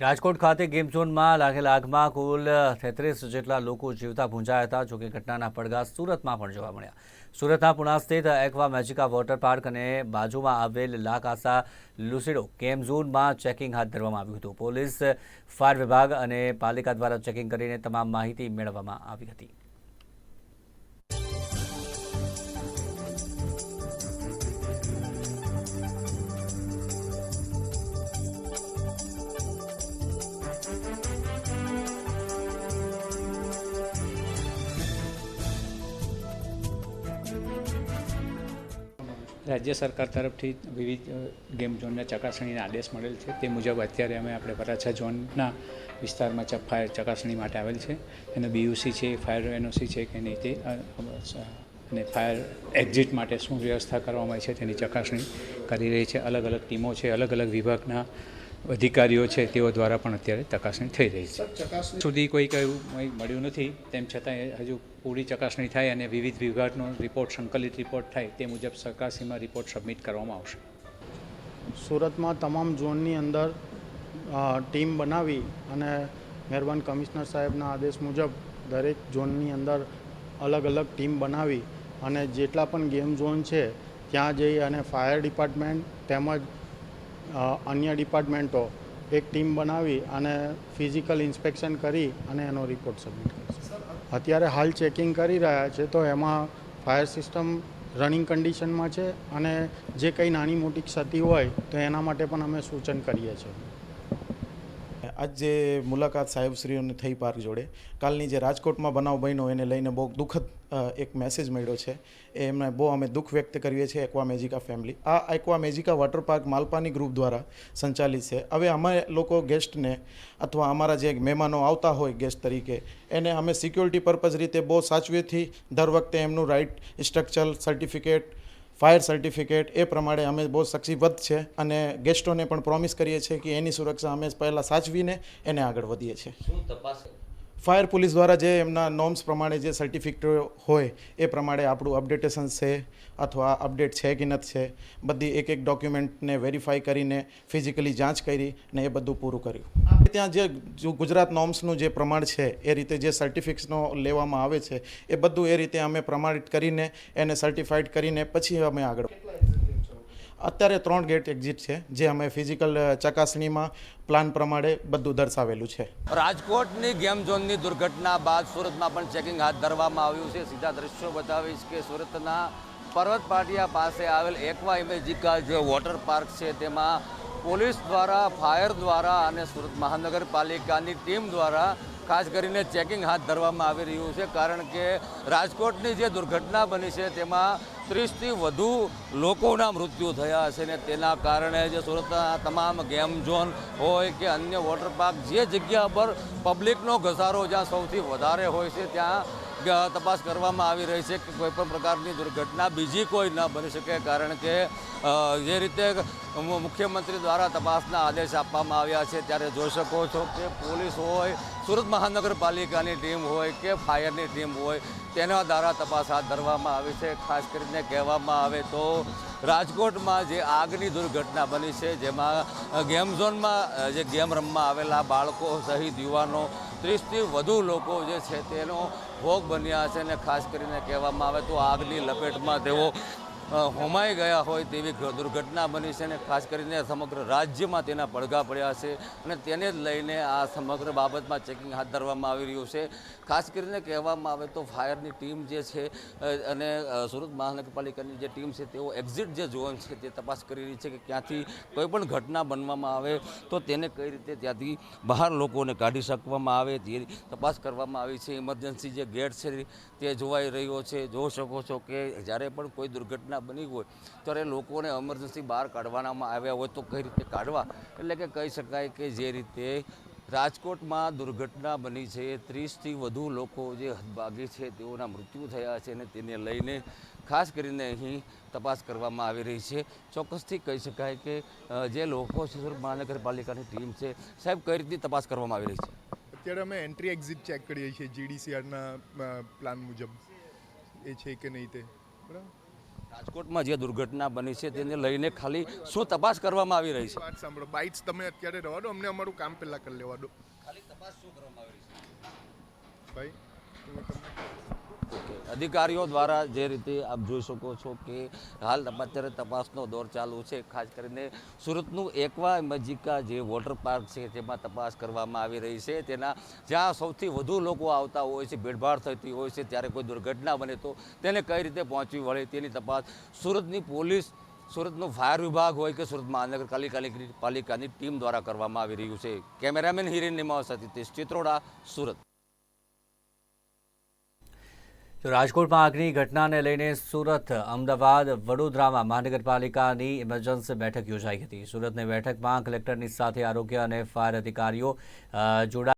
રાજકોટ ખાતે ગેમ ઝોનમાં લાગેલા આગમાં કુલ તેત્રીસ જેટલા લોકો જીવતા ભૂંજાયા હતા જોકે ઘટનાના પડઘા સુરતમાં પણ જોવા મળ્યા. સુરતના પુણા સ્થિત એક્વા મેજિકા વોટર પાર્ક અને બાજુમાં આવેલ લાકાસા લુસીડો ગેમ ઝોનમાં ચેકિંગ હાથ ધરવામાં આવ્યું હતું. પોલીસ, ફાયર વિભાગ અને પાલિકા દ્વારા ચેકિંગ કરીને તમામ માહિતી મેળવવામાં આવી હતી. રાજ્ય સરકાર તરફથી વિવિધ ગેમ ઝોનના ચકાસણીના આદેશ મળેલ છે. તે મુજબ અત્યારે અમે આપણે વરાછા ઝોનના વિસ્તારમાં ફાયર ચકાસણી માટે આવેલ છે. એનો બીયુસી છે, ફાયર એનઓસી છે કે નહીં તે અને ફાયર એક્ઝિટ માટે શું વ્યવસ્થા કરવામાં આવી છે તેની ચકાસણી કરી રહી છે. અલગ અલગ ટીમો છે અલગ અલગ વિભાગના અધિકારીઓ છે તેઓ દ્વારા પણ અત્યારે ચકાસણી થઈ રહી છે. સુધી કોઈ કયું મળ્યું નથી તેમ છતાં હજુ પૂરી ચકાસણી થાય અને વિવિધ વિભાગનો રિપોર્ટ સંકલિત રિપોર્ટ થાય તે મુજબ સરકારશ્રીમાં રિપોર્ટ સબમિટ કરવામાં આવશે. સુરતમાં તમામ ઝોનની અંદર ટીમ બનાવી અને મહેરબાન કમિશનર સાહેબના આદેશ મુજબ દરેક ઝોનની અંદર અલગ અલગ ટીમ બનાવી અને જેટલા પણ ગેમ ઝોન છે ત્યાં જઈ અને ફાયર ડિપાર્ટમેન્ટ તેમજ અન્ય ડિપાર્ટમેન્ટો એક ટીમ બનાવી અને ફિઝિકલ ઇન્સ્પેક્શન કરી અને એનો રિપોર્ટ સબમિટ કરશે અત્યારે હાલ ચેકિંગ કરી રહ્યા છે તો એમાં ફાયર સિસ્ટમ રનિંગ કન્ડિશનમાં છે અને જે કંઈ નાની મોટી ક્ષતિ હોય તો એના માટે પણ અમે સૂચન કરીએ છીએ. આજ જે મુલાકાત સાહેબશ્રીઓની થઈ પાર્ક જોડે, કાલની જે રાજકોટમાં બનાવ બન્યો એને લઈને બહુ દુઃખદ એક મેસેજ મળ્યો છે. એ એમને બહુ અમે દુઃખ વ્યક્ત કરીએ છીએ એક્વા મેજિકા ફેમિલી આ Aqua Magica water park Malpani group દ્વારા સંચાલિત છે. હવે અમે લોકો ગેસ્ટને અથવા અમારા જે મહેમાનો આવતા હોય ગેસ્ટ તરીકે, એને અમે સિક્યોરિટી પર્પઝ રીતે બહુ સાચવેથી દર વખતે એમનું right structure certificate fire certificate એ પ્રમાણે અમે બહુ સક્ષીબદ્ધ છે અને ગેસ્ટોને પણ પ્રોમિસ કરીએ છીએ કે એની સુરક્ષા અમે પહેલાં સાચવીને એને આગળ વધીએ છીએ. ફાયર પોલીસ દ્વારા જે એમના નોર્મ્સ પ્રમાણે જે સર્ટિફિકેટ હોય, એ પ્રમાણે આપણું અપડેટેશન છે અથવા અપડેટ છે કે નથી છે, બધી એક એક ડોક્યુમેન્ટને વેરીફાઈ કરીને ફિઝિકલી જાંચ કરી ને એ બધું પૂરું કર્યું. ત્યાં જે ગુજરાત નોર્મ્સનું જે પ્રમાણ છે, એ રીતે જે સર્ટિફિકેટ્સનો લેવામાં આવે છે, એ બધું એ રીતે અમે પ્રમાણિત કરીને એને સર્ટિફાઈડ કરીને પછી અમે આગળ અત્યારે ત્રણ ગેટ એક્ઝિટ છે, જે અમે ફિઝિકલ ચકાસણીમાં પ્લાન પ્રમાણે બધું દર્શાવેલું છે. રાજકોટની ગેમ ઝોનની દુર્ઘટના બાદ સુરતમાં પણ ચેકિંગ હાથ ધરવામાં આવ્યું છે. સીધા દ્રશ્યો બતાવીશ કે સુરતના પર્વત પાટિયા પાસે આવેલ એકવા ઇમેજિકા જે વોટર પાર્ક છે, તેમાં પોલીસ દ્વારા ફાયર દ્વારા અને સુરત મહાનગરપાલિકાની ટીમ દ્વારા ખાસ કરીને ચેકિંગ હાથ ધરવામાં આવી રહ્યું છે, કારણ કે રાજકોટની જે દુર્ઘટના બની છે, તેમાં ત્રીસથી વધુ લોકોના મૃત્યુ થયા છે ને તેના કારણે જે સુરતના તમામ ગેમ ઝોન હોય કે અન્ય વોટર પાર્ક, જે જગ્યા પર પબ્લિકનો ઘસારો જ્યાં સૌથી વધારે હોય છે, ત્યાં તપાસ કરવામાં આવી રહી છે કે કોઈ પણ પ્રકારની દુર્ઘટના બીજી કોઈ ન બની શકે, કારણ કે જે રીતે મુખ્યમંત્રી દ્વારા તપાસના આદેશ આપવામાં આવ્યા છે, ત્યારે જોઈ શકો છો કે પોલીસ હોય સુરત મહાનગરપાલિકાની ટીમ હોય કે ફાયરની ટીમ હોય, તેના દ્વારા તપાસ હાથ ધરવામાં આવી છે. ખાસ કરીને કહેવામાં આવે તો રાજકોટમાં જે આગની દુર્ઘટના બની છે, જેમાં ગેમ ઝોનમાં, જે ગેમ રમવા આવેલા બાળકો સહિત યુવાનો, ત્રીસથી વધુ લોકો જે છે તેનો ભોગ બન્યા છે અને ખાસ કરીને કહેવામાં આવે તો આગની લપેટમાં તેઓ હોમાઈ ગયા હોય તેવી દુર્ઘટના બની છે અને ખાસ કરીને સમગ્ર રાજ્યમાં તેના પડઘા પડ્યા છે અને તેને જ લઈને આ સમગ્ર બાબતમાં ચેકિંગ હાથ ધરવામાં આવી રહ્યું છે. ખાસ કરીને કહેવામાં આવે તો ફાયરની ટીમ જે છે અને સુરત મહાનગરપાલિકાની જે ટીમ છે તેઓ એક્ઝિટ જે ઝોન છે તે તપાસ કરી રહી છે કે ક્યાંથી કોઈ પણ ઘટના બનવામાં આવે તો તેને કઈ રીતે ત્યાંથી બહાર લોકોને કાઢી શકવામાં આવે તે તપાસ કરવામાં આવી છે. ઇમરજન્સી જે ગેટ છે તે જોવાઈ રહ્યો છે. જોઈ શકો છો કે જ્યારે પણ કોઈ દુર્ઘટના બની હોય, ત્યારે લોકોને એમરજન્સી બહાર કાઢવાનામાં આવ્યા હોય તો કઈ રીતે કાઢવા? એટલે કે કહી શકાય કે જે રીતે રાજકોટમાં દુર્ઘટના બની છે, ત્રીસથી વધુ લોકો જે હદભાગી છે તેઓના મૃત્યુ થયા છે અને તેને લઈને ખાસ કરીને અહીં તપાસ કરવામાં આવી રહી છે. ચોક્કસથી કહી શકાય કે જે લોકો મહાનગરપાલિકાની ટીમ છે, સાહેબ, કઈ રીતની તપાસ કરવામાં આવી રહી છે? અત્યારે અમે એન્ટ્રી એક્ઝિટ ચેક કરીએ છીએ જીડીસીઆરના પ્લાન મુજબ. એ છે કે નહીં તે? બરાબર? રાજકોટમાં જે દુર્ઘટના બની છે તેને લઈને ખાલી શું તપાસ કરવામાં આવી રહી છે વાત સાંભળો બાઇટ્સ તમે અત્યારે રહેવા દો અમને અમારું કામ પહેલાં કરી લેવા દો ખાલી તપાસ શું કરવામાં આવી રહી છે ભાઈ. અધિકારીઓ દ્વારા જે રીતે આપ જોઈ શકો છો કે હાલ અત્યારે તપાસનો દોર ચાલુ છે. ખાસ કરીને સુરતનું એકવા મજીકા જે વોટર પાર્ક છે તેમાં તપાસ કરવામાં આવી રહી છે. તેના જ્યાં સૌથી વધુ લોકો આવતા હોય છે, ભીડભાડ થતી હોય છે, ત્યારે કોઈ દુર્ઘટના બને તો તેને કઈ રીતે પહોંચવી વળે તેની તપાસ સુરતની પોલીસ, સુરતનું ફાયર વિભાગ હોય કે સુરત મહાનગરપાલિકાની પાલિકાની ટીમ દ્વારા કરવામાં આવી રહ્યું છે. કેમેરામેન હિરેન નિમાવ સાથે ચિત્રોડા, સુરત. તો રાજકોટમાં આગની ઘટનાને લઈને સુરત, અમદાવાદ, વડોદરામાં મહાનગરપાલિકાની ઇમરજન્સી બેઠક યોજાઈ હતી. સુરતની બેઠકમાં કલેક્ટરની સાથે આરોગ્ય અને ફાયર અધિકારીઓ જોડા